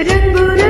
రంగుల